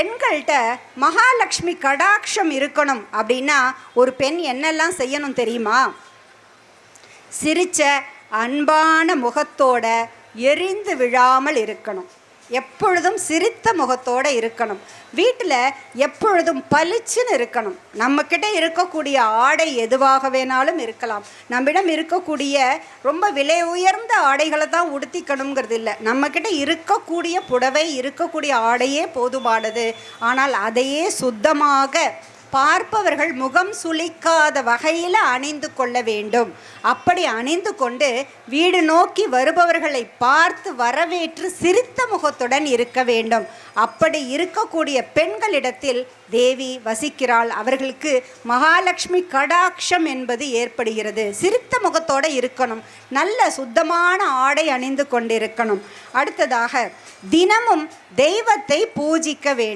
பெண்கள்கிட்ட மகாலட்சுமி கடாட்சம் இருக்கணும் அப்படின்னா ஒரு பெண் என்னெல்லாம் செய்யணும் தெரியுமா? சிரிச்ச அன்பான முகத்தோட எரிந்து விழாமல் இருக்கணும். எப்பொழுதும் சிரித்த முகத்தோடு இருக்கணும். வீட்டில் எப்பொழுதும் பளிச்சுன்னு இருக்கணும். நம்மக்கிட்ட இருக்கக்கூடிய ஆடை எதுவாக வேணாலும் இருக்கலாம். நம்மிடம் இருக்கக்கூடிய ரொம்ப விலை உயர்ந்த ஆடைகளை தான் உடுத்திக்கணுங்கிறது இல்லை. நம்மக்கிட்ட இருக்கக்கூடிய புடவை இருக்கக்கூடிய ஆடையே போதுமானது. ஆனால் அதையே சுத்தமாக பார்ப்பவர்கள் முகம் சுளிக்காத வகையில் அணிந்து கொள்ள வேண்டும். அப்படி அணிந்து கொண்டு வீடு நோக்கி வருபவர்களை பார்த்து வரவேற்று சிரித்த முகத்துடன் இருக்க வேண்டும். அப்படி இருக்கக்கூடிய பெண்களிடத்தில் தேவி வசிக்கிறாள். அவர்களுக்கு மகாலட்சுமி கடாட்சம் என்பது ஏற்படுகிறது. சிரித்த முகத்தோடு இருக்கணும். நல்ல சுத்தமான ஆடை அணிந்து கொண்டிருக்கணும். அடுத்ததாக தினமும் தெய்வத்தை பூஜிக்க வேண்டும்.